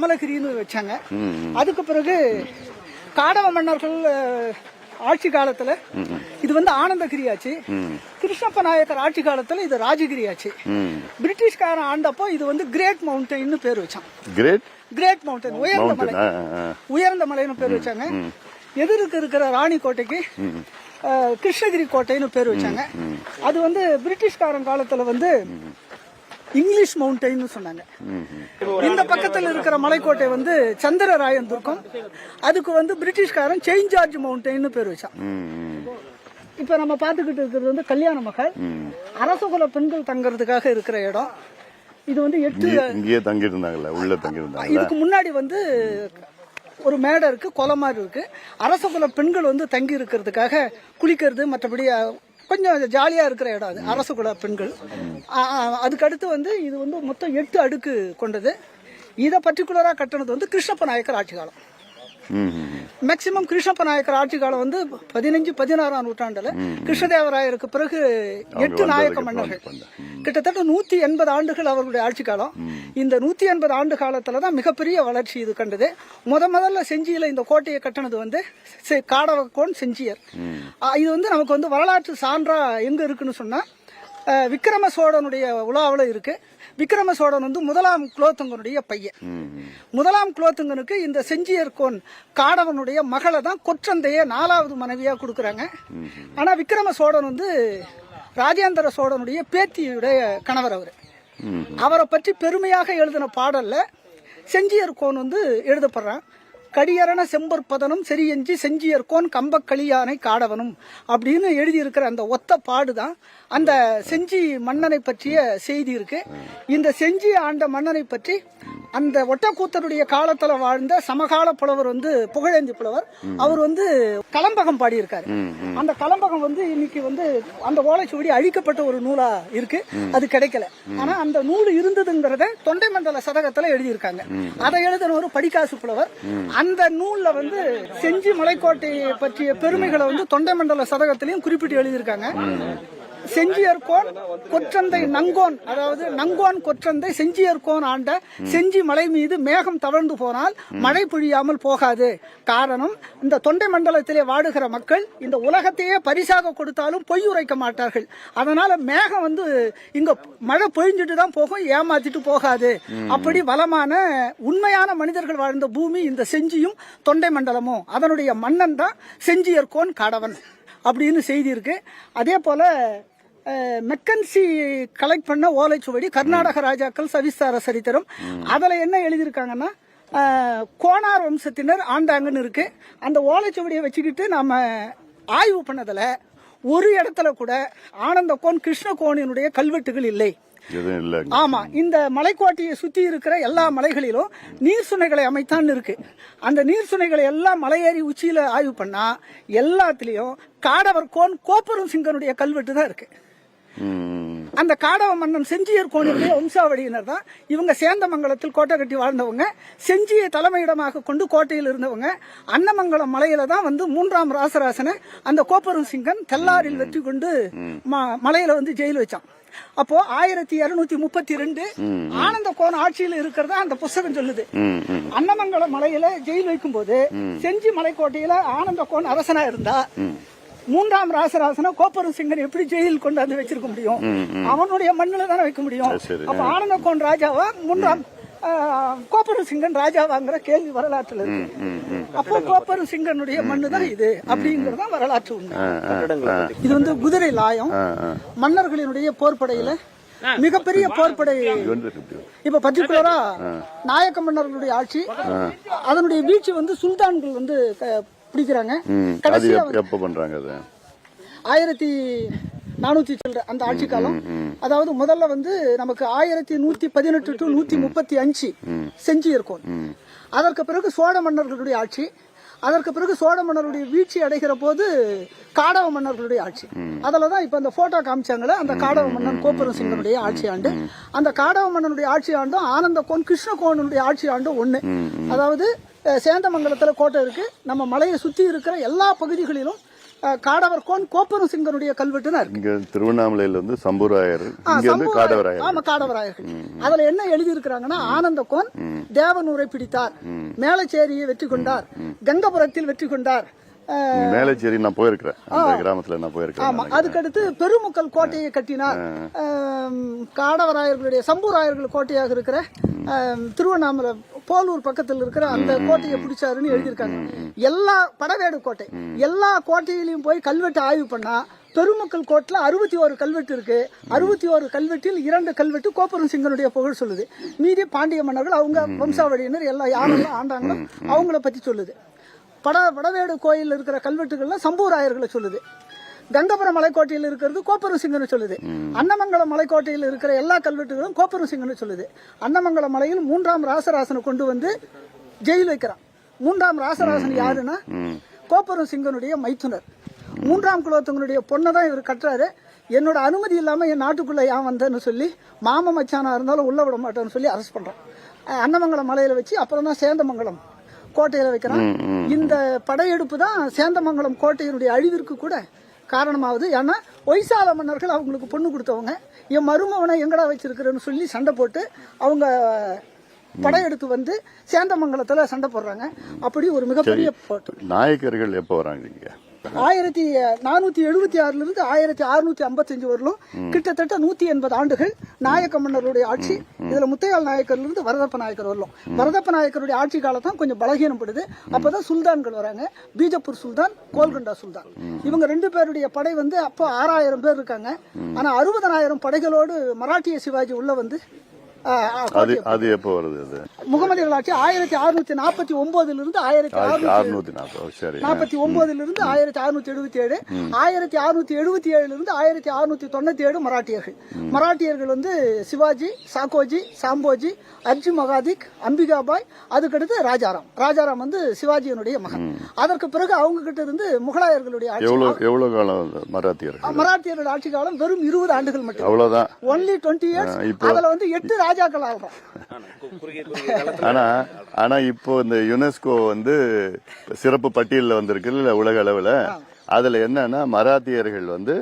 கமலகிரின்னு வச்சாங்க. அதுக்கு பிறகு காடவ மன்னர்கள் ஆட்சி காலத்துல இது வந்து ஆனந்தகிரி ஆச்சு கிருஷ்ணப்ப நாயக்கர் ஆட்சி காலத்துல இது ராஜகிரி ஆச்சு பிரிட்டிஷ்காரன் ஆண்டப்போ இது வந்து கிரேட் மவுண்டன்னு பேர் வச்சான். கிரேட்? கிரேட் மவுண்டன் உயர்ந்த மலை. உயர்ந்த மலைன்னு பேர் வச்சாங்க. எதிர்க்கு இருக்கிற ராணி கோட்டைக்கு கிருஷ்ணகிரி கோட்டைன்னு பேர் வச்சாங்க. அது வந்து பிரிட்டிஷ்காரன் காலத்துல வந்து இங்கிலீஷ் மவுண்டைன்னு சொன்னாங்க. இந்த பக்கத்துல இருக்கிற மலைக்கோட்டை வந்து சந்திரராயன் துர்க்கம் அதுக்கு வந்து பிரிட்டிஷ்காரன் செயின்ட் ஜார்ஜ் மவுண்டைன்னு பேர் வச்சான். இப்ப நம்ம பாத்துக்கிட்டு இருக்கிறது வந்து கல்யாண மகள். அரசகுல பெண்கள் தங்கறதுக்காக இருக்கிற இடம். இது வந்து எட்டு இங்கேயே தங்கிட்டு இருந்தாங்கல்ல உள்ள தங்கி இருந்தாங்கல்ல இதுக்கு முன்னாடி வந்து ஒரு மேடை இருக்கு கொலை மாதிரி இருக்கு. அரசகுல பெண்கள் வந்து தங்கி இருக்கிறதுக்காக குளிக்கிறது மற்றபடி கொஞ்சம் ஜாலியாக இருக்கிற இடம் அது. அரசு குல பெண்கள். அதுக்கடுத்து வந்து இது வந்து மொத்தம் எட்டு அடுக்கு கொண்டது. இதை பர்டிகுலராக கட்டினது வந்து கிருஷ்ணப்ப நாயக்கர் ஆட்சி காலம். மேக்சிமம் கிருஷ்ணப்ப நாயக்கர் ஆட்சி காலம் வந்து பதினஞ்சு பதினாறாம் நூற்றாண்டுல கிருஷ்ணதேவராயருக்கு பிறகு எட்டு நாயக்க மன்னர்கள். கிட்டத்தட்ட நூத்தி எண்பது ஆண்டுகள் அவர்களுடைய ஆட்சி காலம். இந்த நூத்தி எண்பது ஆண்டு காலத்துல தான் மிகப்பெரிய வளர்ச்சி இது கண்டது. முத முதல்ல செஞ்சியில இந்த கோட்டையை கட்டினது வந்து காடவக்கோன் செஞ்சியர். இது வந்து நமக்கு வந்து வரலாற்று சான்றா எங்க இருக்குன்னு சொன்னா விக்ரம சோழனுடைய உலாவுல இருக்கு. விக்ரம சோழன் வந்து முதலாம் குலோத்துங்கனுடைய பையன். முதலாம் குலோத்துங்கனுக்கு இந்த செஞ்சியர் கோன் காடவனுடைய மகளை தான் கொற்றந்தைய நாலாவது மனைவியா கொடுக்கறாங்க. ஆனா விக்ரம சோழன் வந்து ராஜேந்திர சோழனுடைய பேத்தியுடைய கணவர் அவர். அவரை பற்றி பெருமையாக எழுதின பாடல்ல செஞ்சியர் கோன் வந்து எழுதப்படுறான். கடியரண செம்பற்பதனும் செரியஞ்சி செஞ்சியர் கோன் கம்பக்களியானை காடவனும் அப்படின்னு எழுதியிருக்கிற அந்த ஒத்த பாடுதான். அந்த செஞ்சி மன்னனை பற்றிய செய்தி இருக்கு. இந்த செஞ்சி ஆண்ட மன்னனை பற்றி அந்த ஒட்டக்கூத்தருடைய காலத்துல வாழ்ந்த சமகால புலவர் வந்து புகழேந்தி புலவர். அவர் வந்து கலம்பகம் பாடியிருக்காரு. அந்த கலம்பகம் வந்து இன்னைக்கு வந்து அந்த ஓலைச்சுவடி அழிக்கப்பட்ட ஒரு நூலா இருக்கு. அது கிடைக்கல. ஆனா அந்த நூல் இருந்ததுங்கிறத தொண்டை மண்டல சதகத்துல எழுதியிருக்காங்க. அதை எழுதின ஒரு படிக்காசு புலவர். அந்த நூல்ல வந்து செஞ்சி மலைக்கோட்டையை பற்றிய பெருமைகளை வந்து தொண்டை மண்டல சதகத்திலையும் குறிப்பிட்டு எழுதியிருக்காங்க. செஞ்சியர்கோன் கொற்றந்தை நங்கோன் அதாவது நங்கோன் கொற்றந்தை செஞ்சியர்கோன் ஆண்ட செஞ்சி மலை மீது மேகம் தவழ்ந்து போனால் மழை பொழியாமல் போகாது. காரணம் இந்த தொண்டை மண்டலத்திலே வாடுகிற மக்கள் இந்த உலகத்தையே பரிசாக கொடுத்தாலும் பொய் உரைக்க மாட்டார்கள். அதனால மேகம் வந்து இங்க மழை பொழிஞ்சிட்டு தான் போகும் ஏமாத்திட்டு போகாது. அப்படி வளமான உண்மையான மனிதர்கள் வாழ்ந்த பூமி இந்த செஞ்சியும் தொண்டை மண்டலமும். அதனுடைய மன்னன் தான் செஞ்சியர்கோன் காடவன். அப்படின்னு செய்தி இருக்கு. அதே போல மெக்கன்சி கலெக்ட் பண்ண ஓலைச்சுவடி கர்நாடக ராஜாக்கள் சவிஸ்தார சரித்திரம். அதுல என்ன எழுதியிருக்காங்கன்னா கோனார் வம்சத்தினர் ஆண்டாங்கன்னு இருக்கு. அந்த ஓலைச்சுவடியை வச்சுக்கிட்டு நாம ஆய்வு பண்ணதுல ஒரு இடத்துல கூட ஆனந்த கோன் கிருஷ்ண கோணினுடைய கல்வெட்டுகள் இல்லை. ஆமா இந்த மலைக்கோட்டையை சுத்தி இருக்கிற எல்லா மலைகளிலும் நீர் சுனைகளை அமைத்தான் இருக்கு. அந்த நீர் சுனைகளை எல்லாம் மலையேறி உச்சியில ஆய்வு பண்ணா எல்லாத்துலயும் காடவர் கோன் கோப்பரும் சிங்கனுடைய கல்வெட்டு தான் இருக்கு. அந்த காடவ மன்னன் செஞ்சியர் கோணியுடைய வம்சாவளியினர் தான். இவங்க சேந்தமங்கலத்தில் கோட்டை கட்டி வாழ்ந்தவங்க. செஞ்சியை தலைமையிடமாக கொண்டு கோட்டையில் இருந்தவங்க. அன்னமங்கலம் மலையில தான் வந்து மூன்றாம் ராசராசனை அந்த கோப்பரும் சிங்கன் தெல்லாரில் வெற்றி கொண்டு மலையில வந்து ஜெயில் வச்சான். அப்போ ஆயிரத்தி இருநூத்தி முப்பத்தி ரெண்டு ஆனந்த கோன் ஆட்சியில் இருக்கிறதா அந்த புஸ்தகம் சொல்லுது. அன்னமங்கலம் மலையில ஜெயில் வைக்கும் போது செஞ்சி மலைக்கோட்டையில ஆனந்த கோன் அரசனா இருந்தா மூன்றாம் ராசராசன கோப்பரும் சிங்கன் எப்படி ஜெயில் கொண்டு வந்து வச்சிருக்க முடியும்? அவனுடைய மண்ணுல தானே வைக்க முடியும். அப்ப ஆனந்த கோன் ராஜாவா மூன்றாம் கோப்பரும் சிங்கன் ராஜாவாங்கிற கேள்வி வரலாற்றுல இருக்கு. அப்போ கோப்பரும் சிங்கனுடைய மண்ணு தான் இது அப்படிங்கறது வரலாற்று உண்மை. இது வந்து குதிரை லாயம். மன்னர்களினுடைய போர்ப்படையில மிகப்பெரிய இப்படி இப்ப பர்டிகுலரா நாயக்க மன்னர்களுடைய ஆட்சி அதனுடைய வீழ்ச்சி வந்து சுல்தான்கள் வந்து பிடிக்கிறாங்க. கடைசியா எப்- எப்போ பண்றாங்க அது? ஆயிரத்தி நானூத்தி சில்லற அந்த ஆட்சி காலம். அதாவது முதல்ல வந்து நமக்கு ஆயிரத்தி நூத்தி பதினெட்டு டு நூத்தி முப்பத்தி அஞ்சு செஞ்சு இருக்கும் அதற்கு பிறகு சோழ மன்னர்களுடைய ஆட்சி. அதற்கு பிறகு சோழ மன்னருடைய வீழ்ச்சி அடைகிற போது காடவ மன்னர்களுடைய ஆட்சி. அதுலதான் இப்ப அந்த போட்டோ காமிச்சாங்களே அந்த காடவ மன்னன் கோபுரம் சிங்கனுடைய ஆட்சி ஆண்டு. அந்த காடவ மன்னனுடைய ஆட்சி ஆண்டும் ஆனந்த கோன் கிருஷ்ண கோனுடைய ஆட்சி ஆண்டும் ஒண்ணு அதாவது சேந்தமங்கலத்துல கோட்டை இருக்கு. நம்ம மலையை சுத்தி இருக்கிற எல்லா பகுதிகளிலும் காடவர் கோன் கோப்பரும் சிங்கனுடைய கல்வெட்டுன்னு இருக்கு. இங்க திருவண்ணாமலையில வந்து சம்பூராயர். காடவராயர். ஆமா காடவராயர்கள். அதுல என்ன எழுதி இருக்கிறாங்கன்னா ஆனந்த கோன் தேவனூரை பிடித்தார். மேலச்சேரியை வெற்றி கொண்டார். கங்கபுரத்தில் வெற்றி கொண்டார். மேலச்சேரி நான் போயிருக்கிறேன். அந்த கிராமத்துல நான் ஆமா. போயிருக்கிறேன் அதுக்கடுத்து பெருமுக்கல் கோட்டையை கட்டினார் ஆம், காடவராயர்களுடைய சம்பூராயர்கள் கோட்டையாக இருக்கிற ஆம், திருவண்ணாமலை போலூர் பக்கத்தில் இருக்கிற அந்த கோட்டையை பிடிச்சாருன்னு எழுதியிருக்காங்க. எல்லா படவேடு கோட்டை எல்லா கோட்டையிலையும் போய் கல்வெட்டு ஆய்வு பண்ணா பெருமக்கள் கோட்டில் அறுபத்தி ஒரு கல்வெட்டு இருக்கு. அறுபத்தி ஒரு கல்வெட்டில் இரண்டு கல்வெட்டு கோப்பரும் சிங்கனுடைய புகழ் சொல்லுது. மீதி பாண்டிய மன்னர்கள் அவங்க வம்சாவளியினர் எல்லா யாரெல்லாம் ஆண்டாங்களோ அவங்கள பத்தி சொல்லுது. பட படவேடு கோயில் இருக்கிற கல்வெட்டுகள்ல சம்பூராயர்களை சொல்லுது. கங்கபுரம் மலைக்கோட்டையில் இருக்கிறது கோப்பரு சிங்கன்னு சொல்லுது அன்னமங்கலம் மலைக்கோட்டையில் இருக்கிற எல்லா கல்வெட்டுகளும் கோப்பரு சிங்கன்னு சொல்லுது. அன்னமங்கலம் மலையில் மூன்றாம் ராசராசனை கொண்டு வந்து ஜெயில் வைக்கிறான். மூன்றாம் ராசராசன் யாருன்னா கோப்பரு சிங்கனுடைய மைத்துனர். மூன்றாம் குலோத்தங்களுடைய பொண்ணை தான் இவர் கட்டுறாரு. என்னோட அனுமதி இல்லாம என் நாட்டுக்குள்ள ஏன் வந்தேன்னு சொல்லி மாம மச்சானா இருந்தாலும் உள்ள விட மாட்டேன்னு சொல்லி அரெஸ்ட் பண்றான். அஹ் அன்னமங்கலம் மலையில வச்சு அப்புறம் தான் சேந்தமங்கலம். கோட்டையில வைக்கிறான். இந்த படையெடுப்பு தான் சேந்தமங்கலம் கோட்டையினுடைய அழிவிற்கு கூட காரணமாகுது ஏன்னா ஒய்சால மன்னர்கள் அவங்களுக்கு பொண்ணு கொடுத்தவங்க. என் மருமவனை எங்கடா வச்சிருக்கிறேன்னு சொல்லி சண்டை போட்டு அவங்க படையெடுத்து வந்து சேந்தமங்கலத்துல சண்டை போடுறாங்க. அப்படி ஒரு மிகப்பெரிய போட்டு. நாயக்கர்கள் எப்போ வராங்க ஆயிரத்தி நானூத்தி எழுபத்தி ஆறுல இருந்து ஆயிரத்தி அறுநூத்தி ஐம்பத்தஞ்சு வரலும் கிட்டத்தட்ட நூத்தி எண்பது ஆண்டுகள் நாயக்க மன்னருடைய ஆட்சி இதுல முத்தையால் நாயக்கர்ல இருந்து வரதப்ப நாயக்கர் வரலும். வரதப்ப நாயக்கருடைய ஆட்சி காலத்தான் கொஞ்சம் பலகீனப்படுது. அப்பதான் சுல்தான்கள் வராங்க. பீஜப்பூர் சுல்தான் கோல்கண்டா சுல்தான். இவங்க ரெண்டு பேருடைய படை வந்து அப்போ ஆறாயிரம் பேர் இருக்காங்க. ஆனா அறுபதனாயிரம் படைகளோடு மராட்டிய சிவாஜி உள்ள வந்து அது அது எப்போ வருது அது? முகமதியர்கள் ஆட்சி ஆயிரத்தி அறுநூத்தி நாற்பத்தி ஒன்பதுல இருந்து ஆயிரத்தி அறுநூத்தி நாற்பத்தி ஒன்பதுல இருந்து ஆயிரத்தி அறுநூத்தி எழுபத்தி ஏழு ஆயிரத்தி அறுநூத்தி எழுபத்தி ஏழுல இருந்து ஆயிரத்தி அறுநூத்தி தொண்ணூத்தி ஏழு மராட்டியர்கள் மராட்டியர்கள் வந்து சிவாஜி சாக்கோஜி சாம்போஜி அர்ஜி மகாதிக் அம்பிகாபாய் அதுக்கடுத்து ராஜாராம். ராஜாராம் வந்து சிவாஜியினுடைய மகன். அதற்கு பிறகு அவங்க கிட்ட இருந்து முகலாயர்களுடைய எவ்வளவு காலம் மராத்தியர்கள் ஆட்சி காலம் வெறும் இருபது ஆண்டுகள் மட்டும். அவ்வளவுதான் ஒன்லி டுவெண்ட்டி இயர்ஸ் அதுல வந்து எட்டு ராஜாக்கள் ஆள்றோம் ஆனா ஆனா இப்போ இந்த யுனெஸ்கோ வந்து சிறப்பு பட்டியலில் வந்திருக்கு உலக அளவுல. அதுல என்னன்னா மராத்தியர்கள் வந்து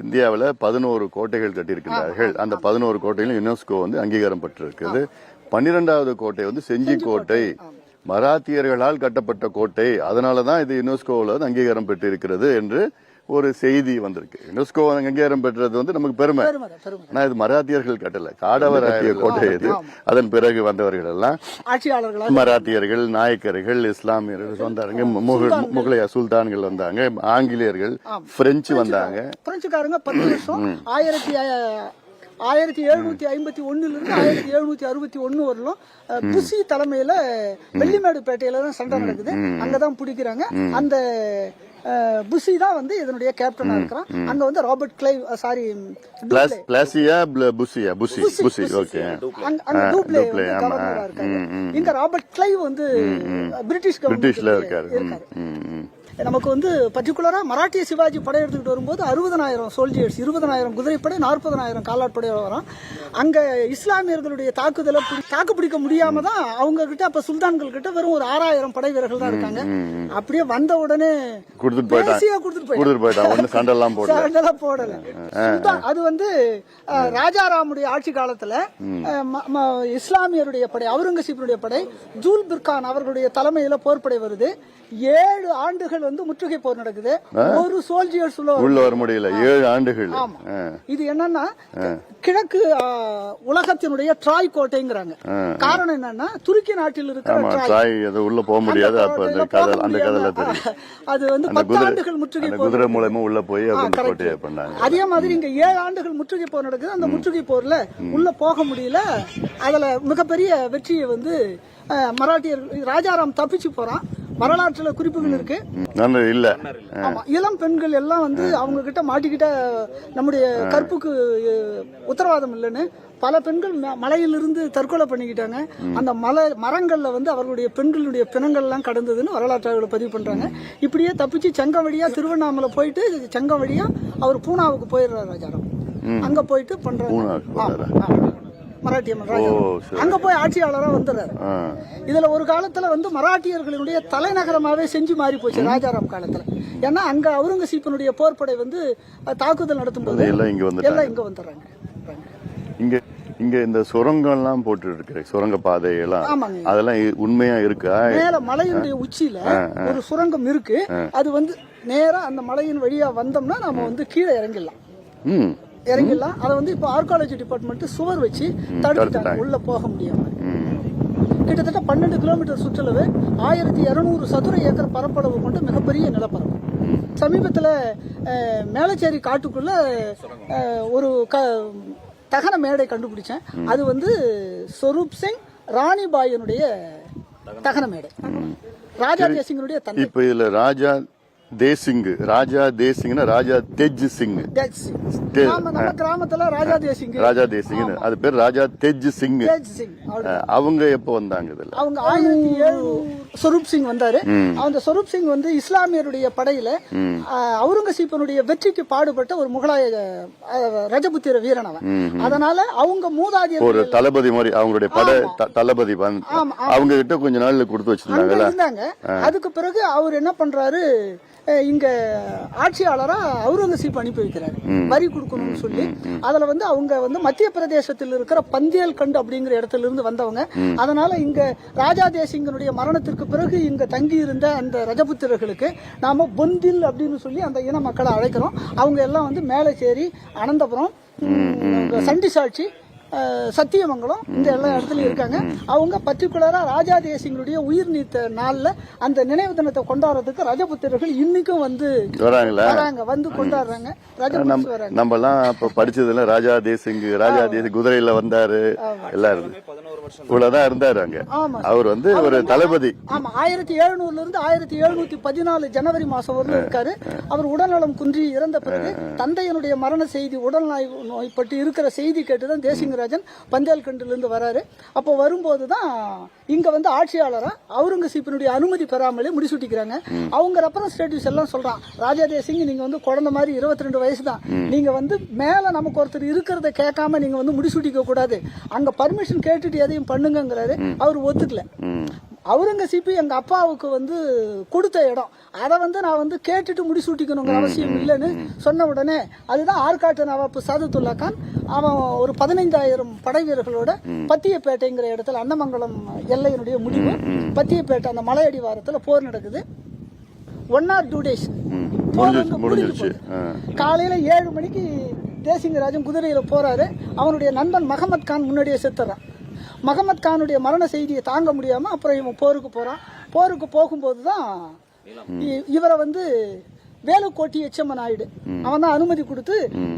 இந்தியாவுல பதினோரு கோட்டைகள் கட்டியிருக்கிறார்கள் அந்த பதினோரு கோட்டையிலும் யுனெஸ்கோ வந்து அங்கீகாரம் பெற்றிருக்குது. பன்னிரெண்டாவது கோட்டை வந்து செஞ்சி கோட்டை. மராத்தியர்களால் கட்டப்பட்ட கோட்டை. அதனாலதான் இது யுனெஸ்கோவில் வந்து அங்கீகாரம் பெற்றிருக்கிறது என்று ஒரு செய்தி வந்திருக்கு. யுனெஸ்கோ அங்கீகாரம் பெற்றது வந்து நமக்கு பெருமை. பெருமை பெருமை. ஆனா இது மராத்தியர்கள் கட்டல. காடவர் கோட்டை இது. அதன் பிறகு வந்தவர்கள் எல்லாம் ஆட்சியாளர்களா மராத்தியர்கள் நாயக்கர்கள் இஸ்லாமியர்கள் வந்தாங்க. முகல் முகலைய சுல்தான்கள் வந்தாங்க. ஆங்கிலேயர்கள் பிரெஞ்சு வந்தாங்க. பிரெஞ்சுக்காரங்க பத்து வருஷம். ஆயிரத்தி ஆயிரத்தி எழுநூத்தி ஐம்பத்தி ஒண்ணுல இருந்து ஆயிரத்தி எழுநூத்தி அறுபத்தி ஒண்ணு வரலும் புசி தலைமையில வெள்ளிமேடு பேட்டையில தான் சண்டை நடக்குது. அங்கதான் பிடிக்கிறாங்க. அந்த புசி தான் வந்து இதனுடைய கேப்டனா இருக்கிறான். அங்க வந்து ராபர்ட் கிளைவ் சாரி பிளாஸ் பிளாசியா பிள- புசியா புசி புசி ஓகே அங்க டூப்ளே. கவர்னரா இருக்காரு இங்க ராபர்ட் கிளைவ் வந்து பிரிட்டிஷ் பிரிட்டிஷ்ல இருக்காரு. நமக்கு வந்து பர்டிகுலரா மராட்டிய சிவாஜி படை எடுத்துக்கிட்டு வரும்போது அறுபதனாயிரம் சோல்ஜர்ஸ் இருபதனாயிரம் குதிரைப்படை நாற்பதனாயிரம் காலாட்படை வரும் அங்க இஸ்லாமியர்களுடைய தாக்குதலை தாக்கு பிடிக்க முடியாம தான் அவங்க கிட்ட அப்ப சுல்தான்கள் கிட்ட வெறும் ஒரு ஆறாயிரம் படை வீரர்கள் தான் இருக்காங்க. அப்படியே வந்த உடனே கொடுத்துட்டு போயிட்டாங்க சண்டெல்லாம் போடல. அது வந்து ராஜாராமுடைய ஆட்சி காலத்துல இஸ்லாமியருடைய படை அவுரங்கசீப்பினுடைய படை ஜூல் பிர்கான் அவர்களுடைய தலைமையில போர்ப்படை வருது. ஏழு ஆண்டுகள் வந்து முற்றுகை போர் நடக்குது. ஒரு சோல்ஜியர்ஸ் உள்ள வர முடியல. ஏழு ஆண்டுகள். இது என்னன்னா கிழக்கு உலகத்தினுடைய ட்ராய் கோட்டைங்கிறாங்க. காரணம் என்னன்னா துருக்கி நாட்டில் இருக்கிற ட்ராய் அது உள்ள போக முடியாது. அப்ப அந்த கதை அந்த கதையில அது வந்து பத்து ஆண்டுகள் முற்றுகை குதிரை மூலயமா உள்ள போய். கோட்டையை பண்ணாங்க. அதே மாதிரி இங்க ஏழு ஆண்டுகள் முற்றுகை போர் நடக்குது. அந்த முற்றுகை போர்ல உள்ள போக முடியல. அதுல மிகப்பெரிய வெற்றியை வந்து மராட்டியர் ராஜாராம் தப்பிச்சு போறான். வரலாற்றுல குறிப்புகள் இருக்கு. இல்ல. இளம் பெண்கள் எல்லாம் வந்து அவங்க கிட்ட மாட்டிக்கிட்ட நம்முடைய கற்புக்கு உத்தரவாதம் இல்லைன்னு பல பெண்கள் மலையிலிருந்து தற்கொலை பண்ணிக்கிட்டாங்க. அந்த மலை மரங்கள்ல வந்து அவர்களுடைய பெண்களுடைய பிணங்கள் எல்லாம் கடந்ததுன்னு வரலாற்றாளர்கள் பதிவு பண்றாங்க. இப்படியே தப்பிச்சு செங்கம் வழியா திருவண்ணாமலை போயிட்டு செங்கம் வழியா அவர் பூனாவுக்கு போயிடுறாரு ராஜாராம். அங்க போயிட்டு பண்றாங்க மராட்டிய சரி. அங்க போய் ஆட்சியாளரா வந்துடுறாரு. இதுல ஒரு காலத்துல வந்து மராட்டியர்களுடைய தலைநகரமாவே செஞ்சு மாறி போச்சு ராஜாராம் காலத்துல. ஏன்னா அங்க அவுரங்கசீப்பினுடைய போர்ப்படை வந்து தாக்குதல் நடத்தும் போது எல்லாம் இங்க வந்துட்டாங்க. எல்லாம் இங்க வந்துடுறாங்க. இங்க இங்க இந்த சுரங்கம் எல்லாம் போட்டு இருக்கு சுரங்க பாதை எல்லாம் ஆமாங்க. அதெல்லாம் உண்மையா இருக்கா? மேல மலையினுடைய உச்சியில ஒரு சுரங்கம் இருக்கு. அது வந்து நேரா அந்த மலையின் வழியா வந்தோம்னா நாம வந்து கீழே இறங்கிடலாம். ம். இறங்கிடலாம். அதை வந்து இப்போ ஆர்காலஜி டிபார்ட்மெண்ட் சுவர் வச்சு தடுத்துட்டாங்க. உள்ள போக முடியாம. கிட்டத்தட்ட பன்னெண்டு கிலோமீட்டர் சுற்றளவு ஆயிரத்தி இருநூறு சதுர ஏக்கர் பரப்பளவு கொண்ட மிகப்பெரிய நிலப்பரப்பு. சமீபத்தில் மேலச்சேரி காட்டுக்குள்ள ஒரு க தகன மேடை கண்டுபிடிச்சேன். அது வந்து சொரூப் சிங் ராணிபாயனுடைய தகன மேடை. ராஜா தேசிங்கனுடைய தந்தை. இப்ப இதுல ராஜா தேசிங் ராஜா தேசிங்னா ராஜா தெஜ் சிங் தேஜ் சிங் தே- நாம நம்ம கிராமத்துல ராஜா தேசிங் ராஜா தேசிங் அது பேர் ராஜா தெஜ் சிங் அவங்க எப்போ வந்தாங்க இதுல? அவங்க ஆயிரத்தி சொரூப் சிங் வந்தாரு. அந்த சொரூப் சிங் வந்து இஸ்லாமியருடைய படையில அவுரங்கசீப்பனுடைய வெற்றிக்கு பாடுபட்ட ஒரு முகலாய ரஜபுத்திர வீரன் அவன். அதனால அவங்க மூதாதையர் ஒரு தளபதி மாதிரி அவங்களுடைய பட தளபதி வந்து அவங்க கிட்ட கொஞ்ச நாள்ல கொடுத்து இருந்தாங்க. அதுக்கு பிறகு அவர் என்ன பண்றாரு இங்க ஆட்சியாளரா அவுரங்கசீப் அனுப்பி வைக்கிறாரு. வரி கொடுக்கணும்னு சொல்லி. அதுல வந்து அவங்க வந்து மத்திய பிரதேசத்தில் இருக்கிற பந்தியல் கண்டு அப்படிங்கிற இடத்துல இருந்து வந்தவங்க. அதனால இங்க ராஜா தேசிங்கனுடைய மரணத்திற்கு பிறகு இங்க தங்கி இருந்த அந்த ரஜபுத்திரர்களுக்கு நாம பொந்தில் அப்படின்னு சொல்லி அந்த இன மக்களை அழைக்கிறோம். அவங்க எல்லாம் வந்து மேலச்சேரி அனந்தபுரம் உம், சண்டி சாட்சி சத்தியமங்கலம் இந்த எல்லா இடத்துலயும் இருக்காங்க. அவங்க பர்டிகுலரா ராஜா தேசிங்களுடைய உயிர் நீத்த நாள்ல அந்த நினைவு தினத்தை கொண்டாடுறதுக்கு ரஜபுத்திரர்கள் இன்னைக்கும் வந்து வராங்க. வந்து கொண்டாடுறாங்க. ரஜபுத்திர வராங்க. நம்ம எல்லாம் அப்ப படிச்சதுல ராஜா தேசிங் ராஜா தேசிங் குதிரையில வந்தாரு. எல்லாம் இருந்து இவ்வளவுதான் இருந்தாரு அங்க. அவர் வந்து ஒரு தளபதி. ஆமா ஆயிரத்தி எழுநூறுல இருந்து ஆயிரத்தி எழுநூத்தி பதினாலு ஜனவரி மாசம் வரலும் இருக்காரு. அவர் உடல்நலம் குன்றி இறந்த பிறகு தந்தையனுடைய மரண செய்தி உடல் நோய் நோய்பட்டு இருக்கிற செய்தி கேட்டுதான் தேசிங்கராஜன் பந்தேல்கண்டில இருந்து வராரு. அப்போ வரும்போதுதான் இங்க வந்து ஆட்சியாளரா அவுரங்கசீப்பினுடைய அனுமதி பெறாமலே முடிசூட்டிக்கிறாங்க அவங்க ரெப்ரஸன்டேட்டிவ்ஸ் எல்லாம் சொல்றான் ராஜா தேசிங் நீங்க வந்து குழந்தை மாதிரி இருபத்தி ரெண்டு வயசு தான் நீங்க வந்து மேல நமக்கு ஒருத்தர் இருக்கிறத கேட்காம நீங்க வந்து முடிசூட்டிக்க கூடாது. அங்க பர்மிஷன் கேட்டுட்டு எதையும் பண்ணுங்கங்கிறாரு. அவர் ஒத்துக்கல. அவுரங்கசீப்பு எங்க அப்பாவுக்கு வந்து கொடுத்த இடம். அதை வந்து நான் வந்து கேட்டுட்டு முடிசூட்டிக்கணுங்கிற அவசியம் இல்லைன்னு சொன்ன உடனே அதுதான் ஆற்காட்டு நவாப்பு சாதத்துல்லா கான் அவன் ஒரு பதினைந்தாயிரம் படை வீரர்களோட பத்தியப்பேட்டைங்கிற இடத்துல அன்னமங்கலம் எல்லையினுடைய முடிவு. பத்தியப்பேட்டை அந்த மலையடிவாரத்துல போர் நடக்குது. One or two days. காலையில ஏழு மணிக்கு தேசிங்கராஜன் குதிரையில போறாரு. அவனுடைய நண்பன் மகமத் கான் முன்னாடியே செத்துறான். மகமத் கானுடைய மரண செய்தியை தாங்க முடியாம அப்புறம் இவன் போருக்கு போறான். போருக்கு போகும்போது தான் இவரை வந்து வேலுக்கோட்டி எச்சம்மன் ஆயிடு. அவன் தான் அனுமதி கொடுத்து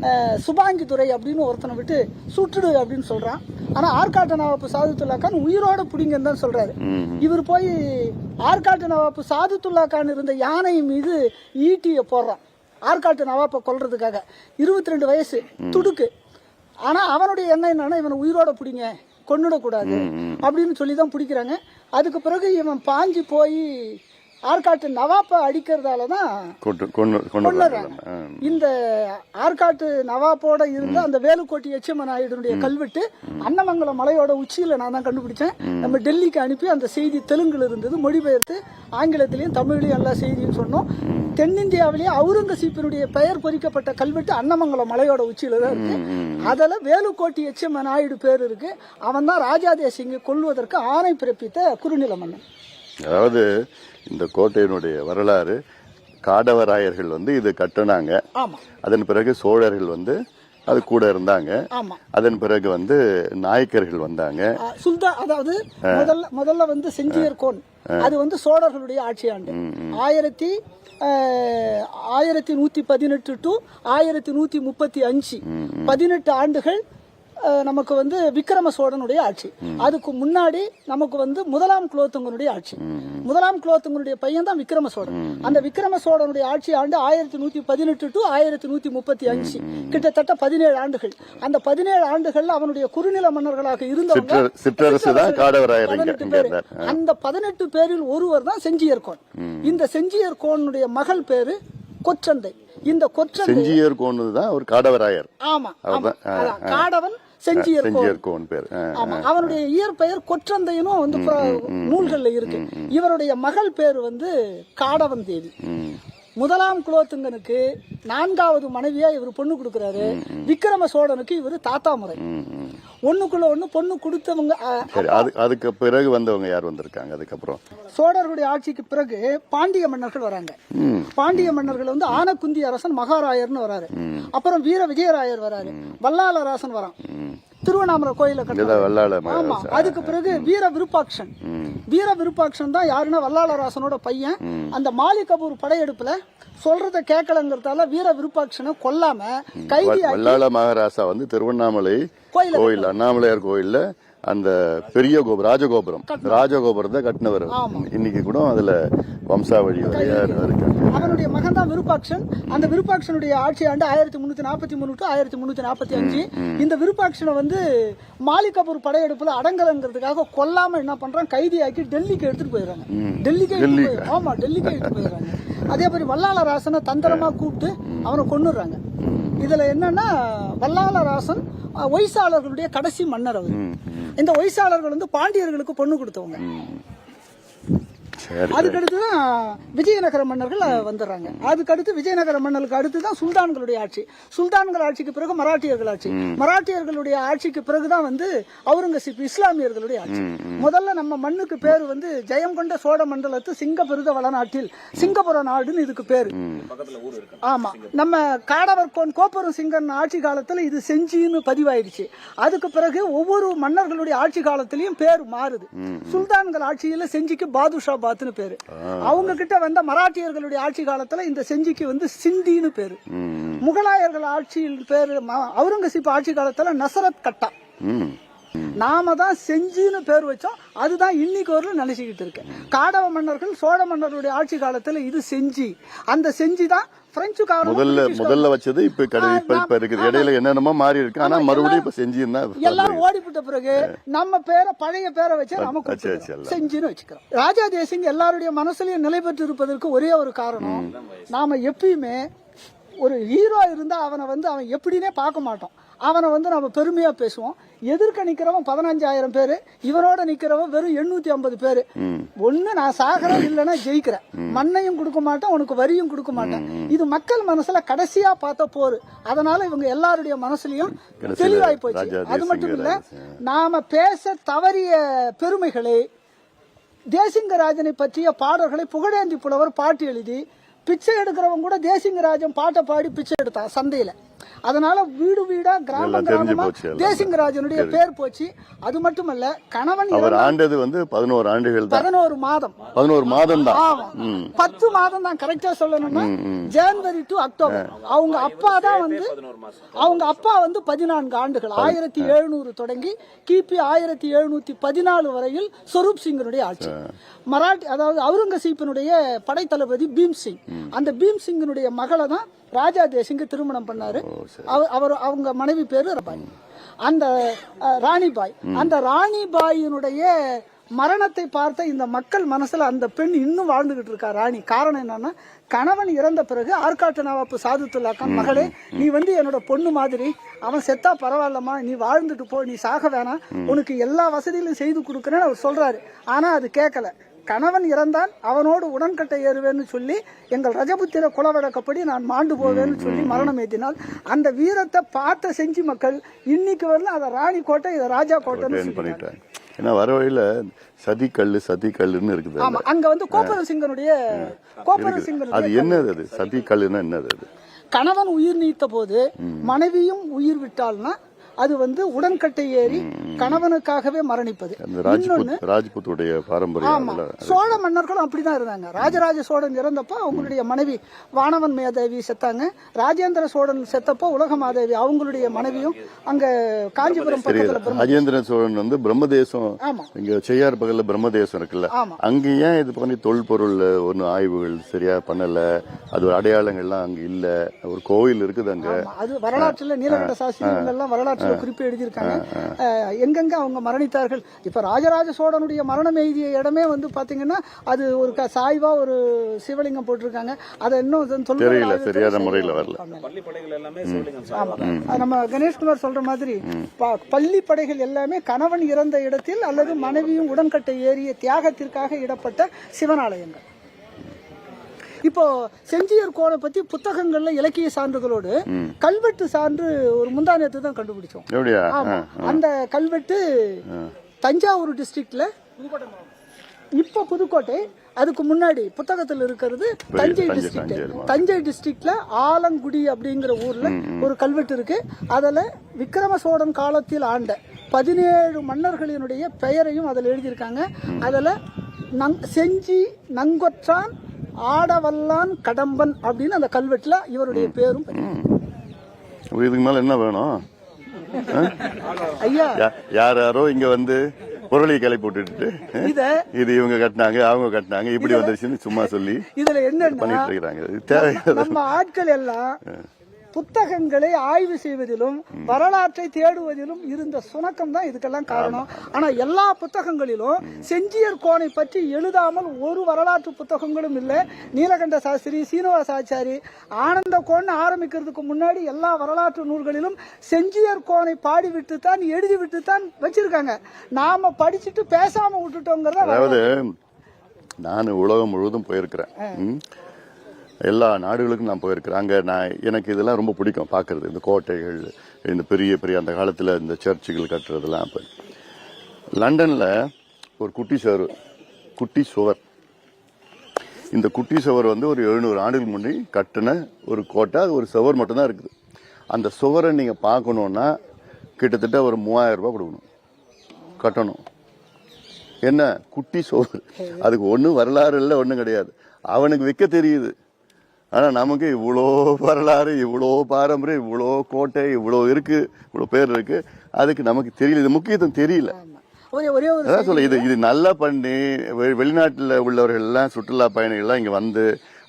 அஹ், சுபாங்கி துரை அப்படின்னு ஒருத்தனை விட்டு சுட்டுடு அப்படின்னு சொல்றான். ஆனா ஆற்காட்டு நவாப்பு சாதுத்துல்லா கான் உயிரோட பிடிங்கன்னு தான் சொல்றாரு. இவர் போய் ஆற்காட்டு நவாப்பு சாதுத்துல்லா கான் இருந்த யானை மீது ஈட்டியை போடுறான். ஆற்காட்டு நவாப்பை கொல்றதுக்காக. இருபத்தி ரெண்டு வயசு துடுக்கு. ஆனா அவனுடைய எண்ணம் என்னன்னா இவனை உயிரோட பிடிங்க. கொன்னுடக்கூடாது அப்படின்னு சொல்லி தான் பிடிக்கிறாங்க. அதுக்கு பிறகு இவன் பாஞ்சு போய் ஆற்காட்டு நவாப்பை அடிக்கிறதால தான். இந்த ஆற்காட்டு நவாப்போட இருந்த அந்த வேலுக்கோட்டி எச்சம்ம நாயுடனுடைய கல்வெட்டு அன்னமங்கலம் மலையோட உச்சியில நான் தான் கண்டுபிடிச்சேன். நம்ம டெல்லிக்கு அனுப்பி அந்த செய்தி தெலுங்குல இருந்தது மொழிபெயர்த்து ஆங்கிலத்திலையும் தமிழ்லையும் எல்லா செய்தியும் சொன்னோம். தென்னிந்தியாவிலேயே அவுரங்கசீப்பினுடைய பெயர் பொறிக்கப்பட்ட கல்வெட்டு அன்னமங்கலம் மலையோட உச்சியில தான் இருக்கு. அதுல வேலுக்கோட்டி எச்சம்ம நாயுடு பேர் இருக்கு. அவன் தான் ராஜாதேசிங்கை கொல்வதற்கு ஆணை பிறப்பித்த குறுநில மன்னன் அதாவது இந்த கோட்டையினுடைய வரலாறு காடவராயர்கள் வந்து இது கட்டுனாங்க. அதன் பிறகு சோழர்கள் வந்து அது கூட இருந்தாங்க. அதன் பிறகு வந்து நாயக்கர்கள் வந்தாங்க. சுல்தா அதாவது முதல்ல முதல்ல வந்து செஞ்சியர் கோன். அது வந்து சோழர்களுடைய ஆட்சி ஆண்டு ஆயிரத்தி ஆயிரத்தி நூத்தி பதினெட்டு டு ஆயிரத்தி நூத்தி முப்பத்தி அஞ்சு. பதினெட்டு ஆண்டுகள் நமக்கு வந்து விக்ரம சோழனுடைய ஆட்சி. அதுக்கு முன்னாடி நமக்கு வந்து முதலாம் குலோத்துங்கனுடைய ஆட்சி. முதலாம் குலோத்துங்கனுடைய பையன் தான் விக்ரம சோழன் அந்த விக்ரம சோழனுடைய ஆட்சி ஆண்டு ஆயிரத்தி நூத்தி பதினெட்டு டு ஆயிரத்தி நூத்தி முப்பத்தி அஞ்சு. கிட்டத்தட்ட பதினேழு ஆண்டுகள். அந்த பதினேழு ஆண்டுகள்ல அவனுடைய குறுநில மன்னர்களாக இருந்தவங்க அந்த பதினெட்டு பேரில் ஒருவர் தான் செஞ்சியர் கோன். இந்த செஞ்சியர் கோனுடைய மகள் பேரு கொற்றந்தை இந்த கொற்றந்தை செஞ்சியர் கோன்னு தான் ஒரு காடவராயர். ஆமா காடவன் செஞ்சியர்கோன் பேர். ஆமா. அவனுடைய இயற்பெயர் கொற்றந்தையனும் வந்து நூல்கள்ல இருக்கு. இவருடைய மகள் பேர் வந்து காடவன் தேவி. முதலாம் குலோத்துங்கனுக்கு நான்காவது மனைவியா இவர் பொண்ணு கொடுக்கறாரு. விக்ரம சோழனுக்கு இவர் தாத்தா முறை. ஒண்ணுக்குள்ள ஒண்ணு பொண்ணு கொடுத்தவங்க அதுக்கு பிறகு வந்தவங்க யார் வந்திருக்காங்க? அதுக்கப்புறம்? சோழர்களுடைய ஆட்சிக்கு பிறகு பாண்டிய மன்னர்கள் வராங்க. பாண்டிய மன்னர்கள் வந்து ஆனக்குந்தி அரசன் மகாராயர்னு வராரு. அப்புறம் வீர விஜயராயர் வராரு. வல்லாளராசன் வரான். திருவண்ணாமலை கோயில கட்டுறாரு. ஆமா அதுக்கு பிறகு வீர விருப்பாக்ஷன். ம். வீர விருப்பாக்ஷன் தான் யாருன்னா வல்லாளராசனோட பையன். அந்த மாலிகபூர் படையெடுப்புல சொல்றத கேட்கலங்கிறதால வீர விருப்பாக்ஷனை கொல்லாம கைதி வல்லாள மகாராசா வந்து திருவண்ணாமலை கோயில் அண்ணாமலையார் கோயில்ல அந்த பெரிய கோபுரம் ராஜகோபுரம். ராஜகோபுரத்தை கட்டினவர் இன்னைக்கு கூட அதுல வம்சாவழி இருக்காங்க அவனுடைய மகன் தான் விருப்பாக்ஷன். அந்த விருப்பாக்ஷனுடைய ஆட்சி ஆண்டு ஆயிரத்தி முன்னூத்தி நாற்பத்தி மூணு டு ஆயிரத்தி முன்னூத்தி நாற்பத்தி அஞ்சு. இந்த விருப்பாக்ஷனை வந்து மாலிகபூர் படையெடுப்புல அடங்கலங்கிறதுக்காக கொல்லாம என்ன பண்றான்? கைதியாக்கி டெல்லிக்கு எடுத்துட்டு போயிடுறாங்க. டெல்லிக்கு ஆமா டெல்லிக்கு எடுத்துட்டு போயிடுறாங்க. அதே மாதிரி வல்லாளராசனை தந்திரமா கூப்பிட்டு அவனை கொன்னுடுறாங்க. இதுல என்னன்னா வல்லாளராசன் ஒய்சாளர்களுடைய கடைசி மன்னர் அவர். இந்த ஒய்சாளர்கள் வந்து பாண்டியர்களுக்கு பொண்ணு கொடுத்தவங்க. அதுக்கடுத்து தான் விஜயநகர மன்னர்கள் வந்துடுறாங்க. அதுக்கடுத்து விஜயநகர மன்னர்களுக்கு அடுத்து தான் சுல்தான்களுடைய ஆட்சி. சுல்தான்கள் ஆட்சிக்கு பிறகு மராட்டியர்கள் ஆட்சி. மராட்டியர்களுடைய ஆட்சிக்கு பிறகு தான் வந்து அவுரங்கசீப் இஸ்லாமியர்களுடைய ஆட்சி. முதல்ல நம்ம மண்ணுக்கு பேர் வந்து ஜெயம் கொண்ட சோழ மண்டலத்து சிங்கப்பெருத வளநாட்டில் சிங்கப்புர நாடுன்னு இதுக்கு பேரு. ஆமா. நம்ம காடவர்கோன் கோப்பரும் சிங்கன் ஆட்சி காலத்துல இது செஞ்சின்னு பதிவாயிடுச்சு. அதுக்கு பிறகு ஒவ்வொரு மன்னர்களுடைய ஆட்சி காலத்திலயும் பேர் மாறுது. சுல்தான்கள் ஆட்சியில செஞ்சிக்கு பாதுஷா பாத்னு பேரு. அவங்க கிட்ட வந்த மராட்டியர்களுடைய ஆட்சி காலத்துல இந்த செஞ்சிக்கு வந்து சிந்தின்னு பேரு. முகலாயர்கள் ஆட்சியில் பேரு அவுரங்கசீப் ஆட்சி காலத்துல நசரத் கட்டா. நாம தான் செஞ்சின்னு பேர் வச்சோம். அதுதான் இன்னைக்கு ஒரு நினைச்சுக்கிட்டு இருக்கேன். காடவ மன்னர்கள் சோழ மன்னர்களுடைய ஆட்சி காலத்துல இது செஞ்சி. அந்த செஞ்சி தான் முதல்ல முதல்ல வச்சது இப்ப இப்ப இப்ப இருக்குது. இடையில என்னென்னமோ மாறி இருக்கு. ஆனா மறுபடியும் இப்ப செஞ்சிருந்தா எல்லாரும் ஓடிவிட்ட பிறகு நம்ம பேரை பழைய பேரை வச்சு. எல்லாம். செஞ்சுன்னு வச்சுக்கிறோம். ராஜா தேசிங் எல்லாருடைய மனசுலயும் நிலை பெற்று இருப்பதற்கு ஒரே ஒரு காரணம் நாம எப்பயுமே ஒரு ஹீரோ இருந்தா அவனை வந்து அவன் எப்படின்னே பார்க்க மாட்டோம். அவனை வந்து நம்ம பெருமையா பேசுவோம். எதிர்க்க நிக்கிறவன் பதினஞ்சாயிரம் பேரு இவனோட நிக்கிறவன் வெறும் எண்ணூத்தி ஐம்பது பேரு. ஒண்ணு நான் சாகிறேன் இல்லைன்னா ஜெயிக்கிறேன். மண்ணையும் கொடுக்க மாட்டேன் உனக்கு வரியும் கொடுக்க மாட்டேன். இது மக்கள் மனசுல கடைசியா பார்த்த போர். அதனால இவங்க எல்லாருடைய மனசுலயும் தெளிவாய் போச்சு. அது மட்டும் இல்ல நாம பேச தவறிய பெருமைகளை தேசிங்கராஜனை பற்றிய பாடல்களை புகழேந்தி புலவர் பாட்டு எழுதி பிச்சை எடுக்கிறவன் கூட தேசிங்கராஜன் பாட்டை பாடி பிச்சை எடுத்தான் சந்தையில. அதனால வீடு வீடா கிராமம் கிராமமா. தேசிங்கராஜனுடைய பேர் போச்சு. அது மட்டுமல்ல கணவன் அவர் ஆண்டது வந்து பதினோரு ஆண்டுகள் தான். பதினோரு மாதம். பதினோரு மாதம் தான். பத்து மாதம் தான் கரெக்டா சொல்லணும்னா ஜனவரி டு அக்டோபர் அவங்க அப்பா தான் வந்து அவங்க அப்பா வந்து பதினான்கு ஆண்டுகள். ஆயிரத்தி எழுநூறு தொடங்கி கிபி ஆயிரத்தி எழுநூத்தி பதினாலு வரையில் சொரூப் சிங்கனுடைய ஆட்சி. மராட்டி அதாவது அவுரங்கசீப்பினுடைய படைத்தளபதி பீம் சிங் அந்த பீம் சிங்கினுடைய மகளை தான் ராஜா தேசிங்க திருமணம் பண்ணாரு. அவ- அவர் அவங்க மனைவி பேரு ரபாய் அந்த ராணிபாய். அந்த ராணிபாயினுடைய மரணத்தை பார்த்த இந்த மக்கள் மனசுல அந்த பெண் இன்னும் வாழ்ந்துகிட்டு இருக்கா ராணி. காரணம் என்னன்னா கணவன் இறந்த பிறகு ஆற்காட்டு நவாப்பு சாதுத்துல்லா கான் மகளே நீ வந்து என்னோட பொண்ணு மாதிரி அவன் செத்தா பரவாயில்லம்மா நீ வாழ்ந்துட்டு போ நீ சாக வேணாம் உனக்கு எல்லா வசதிகளும் செய்து கொடுக்குறேன்னு அவர் சொல்றாரு. ஆனா அது கேட்கல கணவன் இறந்தால் அவனோடு உடன்கட்டை ஏறுவேன்னு சொல்லி எங்கள் ரஜபுத்திர குலவழக்கப்படி நான் மாண்டு போவேன்னு சொல்லி மரணம் ஏற்றினால் அந்த வீரத்தை பார்த்த செஞ்சி மக்கள் இன்னைக்கு வரல அதை ராணி கோட்டை இதை ராஜா கோட்டைன்னு. பண்ணிட்டாங்க. ஏன்னா வர வழியில சதி கல்லு சதி கல்லுன்னு இருக்குது ஆமா அங்க வந்து கோப்பர சிங்கனுடைய கோப்பர அது என்னது அது? சதி கல்லுன்னா என்னது அது? கணவன் உயிர் நீத்த போது மனைவியும் உயிர் விட்டால்னா அது வந்து உடன்கட்டை ஏறி கணவனுக்காகவே மரணிப்பது. ராஜ்புத்துடைய பாரம்பரியம் சோழ மன்னர்களும் அப்படிதான் இருந்தாங்க. ராஜராஜ சோழன் இறந்தப்போ அவங்களுடைய மனைவி வானவன் மாதேவி செத்தாங்க. ராஜேந்திர சோழன் செத்தப்போ உலக மாதேவி அவங்களுடைய மனைவியும் அங்க காஞ்சிபுரம் பக்கத்துல ராஜேந்திர சோழன் வந்து பிரம்மதேசம். இங்க செய்யார் பக்கத்துல பிரம்மதேசம் இருக்குல்ல. அங்க ஏன் இது பண்ணி தொல்பொருள் ஒன்னும் ஆய்வுகள் சரியா பண்ணல? அது ஒரு அடையாளங்கள்லாம் அங்க இல்ல. ஒரு கோயில் இருக்குது அங்க. அது வரலாற்றுல நீலகண்ட சாஸ்திரி எல்லாம் புத்தகத்துல குறிப்பு எழுதியிருக்காங்க. எங்கெங்க அவங்க மரணித்தார்கள். இப்ப ராஜராஜ சோழனுடைய மரணம் எய்திய இடமே வந்து பாத்தீங்கன்னா அது ஒரு க- சாய்வா ஒரு சிவலிங்கம் போட்டிருக்காங்க. அதை இன்னும் தெரியல சரியான முறையில் வரல. பள்ளி படைகள் எல்லாமே சிவலிங்கம் சார். ஆமா அது நம்ம கணேஷ்குமார் சொல்ற மாதிரி ப- பள்ளி படைகள் எல்லாமே கணவன் இறந்த இடத்தில் அல்லது மனைவியும் உடன்கட்டை ஏறிய தியாகத்திற்காக இடப்பட்ட சிவனாலயங்கள். இப்போ செஞ்சியர் கோளை பத்தி புத்தகங்கள்ல இலக்கிய சான்றுகளோடு கல்வெட்டு சான்று ஒரு முந்தானியத்தை தான் கண்டுபிடிச்சோம். அந்த கல்வெட்டு தஞ்சாவூர் டிஸ்ட்ரிக்ட்ல இப்ப புதுக்கோட்டை அதுக்கு முன்னாடி புத்தகத்தில் இருக்கிறது தஞ்சை டிஸ்ட்ரிக்ட் தஞ்சை தஞ்சை டிஸ்ட்ரிக்ட்ல ஆலங்குடி அப்படிங்கிற ஊர்ல ஒரு கல்வெட்டு இருக்கு. அதுல விக்ரம சோழன் காலத்தில் ஆண்ட பதினேழு மன்னர்களினுடைய பெயரையும் அதில் எழுதியிருக்காங்க. அதுல நங் செஞ்சி நங்கொற்றான் ஆடவல்லான் கடம்பன் அப்படின்னு அந்த கல்வெட்டுல இவருடைய பேரும் இதுக்கு மேல என்ன வேணும்? ஐயா. யார் யாரோ இங்க வந்து புரளி கிளப்பி விட்டுட்டு இத இவங்க கட்டினாங்க அவங்க கட்டினாங்க இப்படி வந்துருச்சுன்னு சும்மா சொல்லி இதுல என்னன்னா பண்ணிட்டு இருக்கிறாங்க. நம்ம ஆட்கள் எல்லாம் புத்தகங்களை ஆய்வு செய்வதிலும் வரலாற்றை தேடுவதிலும் இருந்த சுணக்கம் தான் இதுக்கெல்லாம் காரணம். ஆனா எல்லா புத்தகங்களிலும் செஞ்சியர் கோனை பற்றி எழுதாமல் ஒரு வரலாற்று புத்தகங்களும் இல்லை. நீலகண்ட சாஸ்திரி சீனிவாச ஆச்சாரி ஆனந்த கோன் ஆரம்பிக்கிறதுக்கு முன்னாடி எல்லா வரலாற்று நூல்களிலும் செஞ்சியர் கோனை பாடிவிட்டு தான் எழுதிவிட்டு தான் வச்சிருக்காங்க. நாம படிச்சுட்டு பேசாம விட்டுட்டோங்கிறத அதாவது நான் உலகம் முழுவதும் போயிருக்கிறேன். எல்லா நாடுகளுக்கும் நான் போயிருக்கிறேன். அங்கே நான் எனக்கு இதெல்லாம் ரொம்ப பிடிக்கும் பார்க்கறது. இந்த கோட்டைகள் இந்த பெரிய பெரிய அந்த காலத்தில் இந்த சர்ச்சுகள் கட்டுறதெல்லாம் இப்போ லண்டனில் ஒரு குட்டி சுவர் குட்டி சுவர். இந்த குட்டி சுவர் வந்து ஒரு எழுநூறு ஆண்டுகள் முன்னாடி கட்டின ஒரு கோட்டை. அது ஒரு சுவர் மட்டும்தான் இருக்குது. அந்த சுவரை நீங்கள் பார்க்கணுன்னா கிட்டத்தட்ட ஒரு மூவாயிரம் ரூபாய் கொடுக்கணும். கட்டணும். என்ன? குட்டி சோறு அதுக்கு ஒன்றும் வரலாறு இல்லை ஒன்றும் கிடையாது. அவனுக்கு வைக்க தெரியுது. ஆனா நமக்கு இவ்வளோ வரலாறு இவ்வளோ பாரம்பரியம் இவ்வளோ கோட்டை இவ்வளோ இருக்கு இவ்வளோ பேர் இருக்கு. அதுக்கு நமக்கு தெரியல. இது முக்கியத்துவம் தெரியல. அதான் சொல்ல இது இது நல்லா பண்ணி வெளிநாட்டுல உள்ளவர்கள் எல்லாம் சுற்றுலா பயணிகள் எல்லாம் இங்க வந்து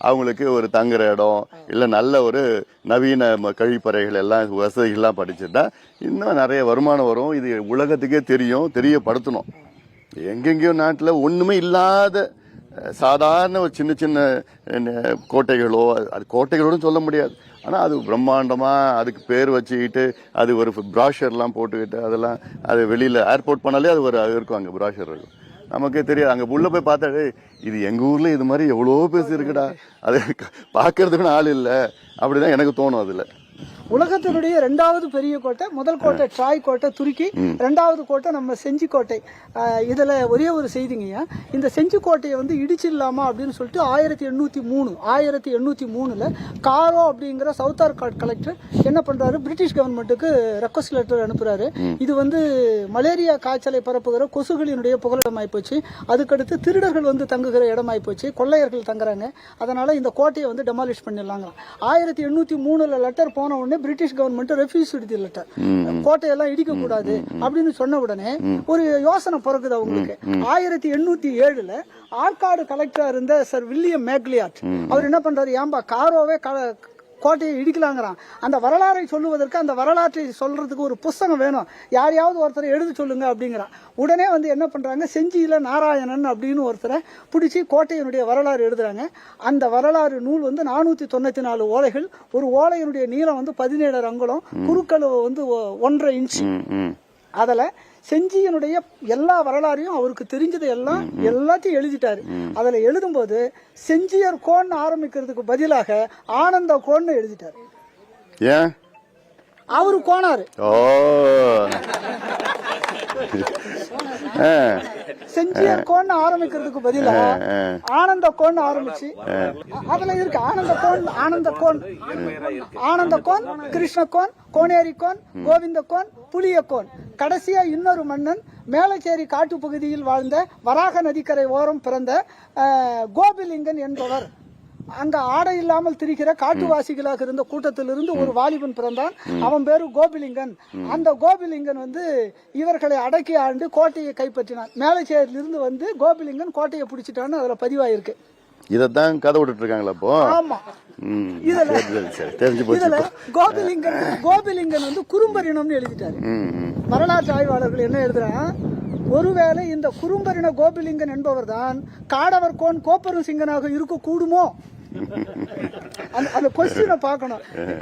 அவங்களுக்கு ஒரு தங்குற இடம் இல்ல நல்ல ஒரு நவீன கழிப்பறைகள் எல்லாம் வசதிகள்லாம் படிச்சுட்டா இன்னும் நிறைய வருமானம் வரும். இது உலகத்துக்கே தெரியும் தெரியப்படுத்தணும். எங்கெங்கேயோ நாட்டுல ஒண்ணுமே இல்லாத சாதாரண ஒரு சின்ன சின்ன கோட்டைகளோ அது- அது சொல்ல முடியாது. ஆனால் அது பிரம்மாண்டமாக அதுக்கு பேர் வச்சுக்கிட்டு அது ஒரு ப்ராஷர்லாம் போட்டுக்கிட்டு அதெல்லாம் அது வெளியில் ஏர்போர்ட் பண்ணாலே அது ஒரு இருக்கும் அங்கே ப்ராஷர் இருக்கும். நமக்கே தெரியாது. அங்கே உள்ளே போய் பார்த்தாலே இது எங்கள் ஊரில் இது மாதிரி எவ்வளோ பேசி இருக்குடா அது பார்க்கறதுக்குன்னு ஆள் இல்ல. அப்படிதான் எனக்கு தோணும் அதில். உலகத்தினுடைய இரண்டாவது பெரிய கோட்டை முதல் கோட்டை ட்ராய் கோட்டை துருக்கி ரெண்டாவது கோட்டை நம்ம செஞ்சி கோட்டை. இதுல ஒரே ஒரு செய்திங்கய்யா இந்த செஞ்சி கோட்டையை வந்து இடிச்சிடலாமா அப்படின்னு சொல்லிட்டு ஆயிரத்தி எண்ணூத்தி மூணு ஆயிரத்தி எண்ணூத்தி மூணுல காரோ அப்படிங்கிற சவுத் ஆர்காட் கலெக்டர் என்ன பண்றாரு? பிரிட்டிஷ் கவர்மெண்ட்டுக்கு ரெக்வஸ்ட் லெட்டர் அனுப்புறாரு. இது வந்து மலேரியா காய்ச்சலை பரப்புகிற கொசுகளினுடைய புகலிடமாய் போச்சு அதுக்கடுத்து திருடர்கள் வந்து தங்குகிற இடமாய் போச்சு கொள்ளையர்கள் தங்குறாங்க. அதனால இந்த கோட்டையை வந்து டெமாலிஷ் பண்ணிடலாங்க ஆயிரத்தி எண்ணூத்தி மூணுல லெட்டர் போன உடனே British government refuse the letter கோட்டையெல்லாம் இடிக்க கூடாது அப்படின்னு சொன்ன உடனே ஒரு யோசனை பிறகுது அவங்களுக்கு. ஆயிரத்தி எண்ணூத்தி ஏழுல ஆற்காடு கலெக்டரா இருந்த சர் வில்லியம் மேக்லியாட் அவர் என்ன பண்றாரு? ஏன்பா காரோவே கோட்டையை இடிக்கலாங்கிறான். அந்த வரலாறை சொல்லுவதற்கு அந்த வரலாற்றை சொல்றதுக்கு ஒரு புஸ்தகம் வேணும். யாரையாவது ஒருத்தரை எழுத சொல்லுங்க அப்படிங்கிறான். உடனே வந்து என்ன பண்றாங்க? செஞ்சியில நாராயணன் அப்படின்னு ஒருத்தரை பிடிச்சி கோட்டையினுடைய வரலாறு எழுதுறாங்க. அந்த வரலாறு நூல் வந்து நானூத்தி தொண்ணூத்தி நாலு ஓலைகள். ஒரு ஓலையினுடைய நீளம் வந்து பதினேழு அங்குலம் குறுக்களவு வந்து ஒன்றரை இன்ச். அதுல செஞ்சியினுடைய எல்லா வரலாறையும் அவருக்கு தெரிஞ்சதை எல்லாம் எல்லாத்தையும் எழுதிட்டாரு. அதுல எழுதும்போது செஞ்சியர் கோன் ஆரம்பிக்கிறதுக்கு பதிலாக ஆனந்த கோன்னு எழுதிட்டாரு. ஏன்? அவரு கோனாரு. ஓ. செஞ்சியர் கோன் ஆரம்பிக்கிறதுக்கு பதிலா ஆனந்த கோன் ஆரம்பிச்சு அதுல இருக்கு ஆனந்த கோன் ஆனந்த கோன். ஆனந்த கோன் கிருஷ்ண கோன் கோனேரி கோன் கோவிந்த கோன் புளிய கோன். கடைசியா இன்னொரு மன்னன் மேலச்சேரி காட்டுப் பகுதியில் வாழ்ந்த வராக நதிக்கரை ஓரம் பிறந்த கோபிலிங்கன் என்பவர். அங்க ஆடை இல்லாமல் திரிகிற காட்டுவாசிகளாக இருந்த கூட்டத்திலிருந்து ஒரு வாலிபன் பிறந்தான். அவன் பேரு கோபிலிங்கன். அந்த கோபிலிங்கன் வந்து இவர்களை அடக்கி ஆண்டு கோட்டையை கைப்பற்றினான். மேலச்சேரியிலிருந்து வந்து கோபிலிங்கன் கோட்டையை பிடிச்சிட்டான்னு அதுல பதிவாயிருக்கு. இதைத்தான் கதை விட்டுட்டு இருக்காங்களா இப்போ ஆமா இதுல- கோபிலிங்கன் கோபிலிங்கன் வந்து குறும்பரிணம்னு எழுதிட்டாரு. வரலாற்று ஆய்வாளர்கள் என்ன எழுதுறான் ஒருவேளை இந்த குறும்பரிண கோபிலிங்கன் என்பவர்தான் காடவர் கோன் கோப்பரும் சிங்கனாக இருக்க கூடுமோ அந்த- கொஸ்டினை பார்க்கணும்.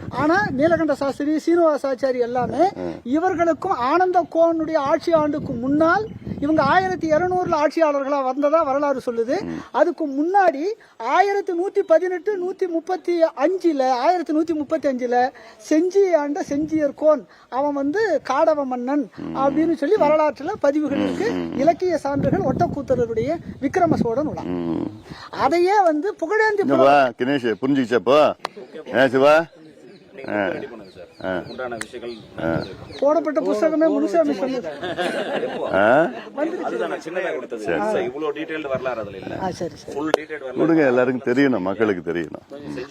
ஆனா நீலகண்ட சாஸ்திரி சீனிவாசாச்சாரி எல்லாமே இவர்களுக்கும் ஆனந்த கோனுடைய ஆட்சி ஆண்டுக்கு முன்னால் இவங்க ஆயிரத்தி இருநூறுல ஆட்சியாளர்களா வந்ததா வரலாறு சொல்லுது. அதுக்கு முன்னாடி ஆயிரத்தி நூத்தி பதினெட்டு நூத்தி முப்பத்தி அஞ்சுல ஆயிரத்தி நூத்தி முப்பத்தி அஞ்சுல செஞ்சி ஆண்ட செஞ்சியர் கோன் அவன் வந்து காடவ மன்னன் அப்படின்னு சொல்லி வரலாற்றுல பதிவுகள் இருக்கு. இலக்கிய சான்றுகள் ஒட்டக்கூத்தருடைய விக்ரம சோழன் உலா. அதையே வந்து புகழேந்தி கினேஷ் புரிஞ்சுக்கிச்சா இப்போ? ஏன் சிவா? நீங்க ரெடி பண்ணுங்க சார். உண்டான விஷயங்கள் போடப்பட்ட புஸ்தகமே நான் சின்னதா கொடுத்தது. சார் இவ்வளவு டீடைல்டு வரலாறு அதுல இல்ல. ஆ சரி சரி. ஃபுல் டீடைல்டு வரலாறு கொடுங்க எல்லாருக்கும் தெரியணும் மக்களுக்கு தெரியணும்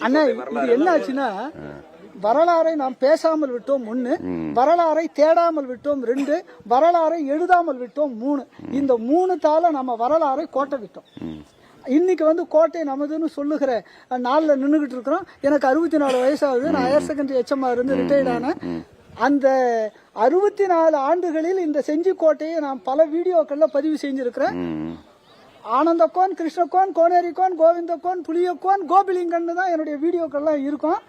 அண்ணா இது என்ன ஆச்சுன்னா வரலாறை நாம் பேசாமல் விட்டோம் ஒண்ணு வரலாறை தேடாமல் விட்டோம் ரெண்டு வரலாறை எழுதாமல் விட்டோம் மூணு. இந்த மூணு தால நம்ம வரலாறை கோட்டை விட்டோம். இன்னைக்கு வந்து கோட்டை நமதுன்னு சொல்லுகிற நாளில் நின்றுகிட்டு இருக்கிறோம். எனக்கு அறுபத்தி நாலு வயசாகுது. நான் ஹையர் செகண்டரி ஹெச்எம்ஆ இருந்து ரிட்டையர்ட் ஆனேன். அந்த அறுபத்தி நாலு ஆண்டுகளில் இந்த செஞ்சி கோட்டையை நான் பல வீடியோக்கள்ல பதிவு செஞ்சிருக்கிறேன். ஆனந்தக்கோன் கிருஷ்ணகோன் கோனேரிக்கோன் கோவிந்தக்கோன் புளியக்கோன் கோபிலிங்கன்னு தான் என்னுடைய வீடியோக்கள்லாம் இருக்கும்.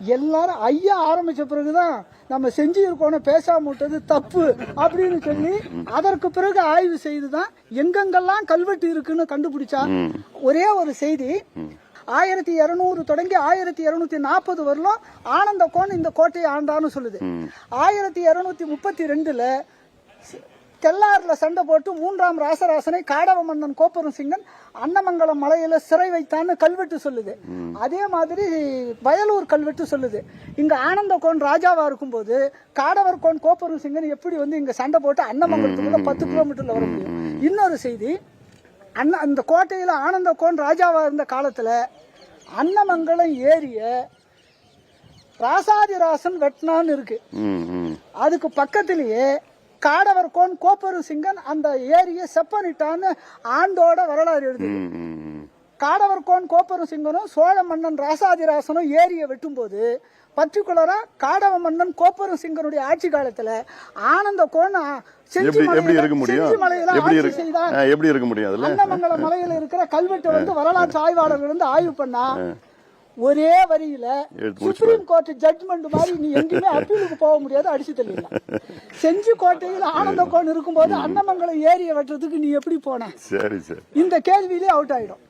எல்லாரும் ஐயா ஆரம்பிச்ச பிறகுதான் நம்ம செஞ்சிருக்கோன பேசாம விட்டது தப்பு அப்படின்னு சொல்லி அதற்கு பிறகு ஆய்வு செய்துதான் எங்கெங்கெல்லாம் கல்வெட்டு இருக்குன்னு கண்டுபிடிச்சா ஒரே ஒரு செய்தி ஆயிரத்தி இருநூறு தொடங்கி ஆயிரத்தி இருநூத்தி நாற்பது வரலும் ஆனந்தக்கோன் இந்த கோட்டையை ஆண்டான்னு சொல்லுது. ஆயிரத்தி இருநூத்தி முப்பத்தி ரெண்டுல தெல்லாறுல சண்டை போட்டு மூன்றாம் ராசராசனை காடவ மன்னன் கோப்பரும் சிங்கன் அன்னமங்கலம் மலையில சிறை வைத்தான்னு கல்வெட்டு சொல்லுது. அதே மாதிரி வயலூர் கல்வெட்டு சொல்லுது. இங்க ஆனந்த கோன் ராஜாவா இருக்கும்போது காடவர் கோன் கோப்பரும் சிங்கன் எப்படி வந்து இங்க சண்டை போட்டு அன்னமங்கலத்துக்குள்ள பத்து கிலோமீட்டர்ல வர முடியும்? இன்னொரு செய்தி அண்ணா அந்த கோட்டையில ஆனந்த கோன் ராஜாவா இருந்த காலத்துல அன்னமங்கலம் ஏரிய ராசாதிராசன் வெட்டினான்னு இருக்கு. அதுக்கு பக்கத்திலேயே காடவர் கோன் கோப்பரு சிங்கன் அந்த ஏரியை செப்பனிட்டான்னு ஆண்டோட வரலாறு எழுது. காடவர் கோன் கோப்பரு சிங்கனும் சோழ மன்னன் ராசாதிராசனும் ஏரியை வெட்டும்போது பர்டிகுலரா காடவ மன்னன் கோப்பரு சிங்கனுடைய ஆட்சி காலத்துல ஆனந்த கோன் ஆ, செஞ்சி எப்படி எப்படி மலையில- இருக்க முடியும்? செஞ்சி மலையில எப்படி ஆட்சி இருக்கு? செய்தார். ஆ, எப்படி இருக்க முடியும் அதுல? அன்னமங்கல மலையில இருக்கிற கல்வெட்டை வந்து வரலாற்று ஆய்வாளர்கள் வந்து ஆய்வு பண்ணா ஒரே வரியில சுப்ரீம் கோர்ட் ஜட்மெண்ட் மாதிரி நீ எங்கேயுமே அப்பீலுக்கு போக முடியாது அடிச்சு தள்ளிடலாம். செஞ்சி கோட்டையில் ஆனந்த கோன் இருக்கும்போது அன்னமங்கலம் ஏரியை வெட்டுறதுக்கு நீ எப்படி போன? சரி சரி. இந்த கேள்வியிலே அவுட் ஆயிடும்.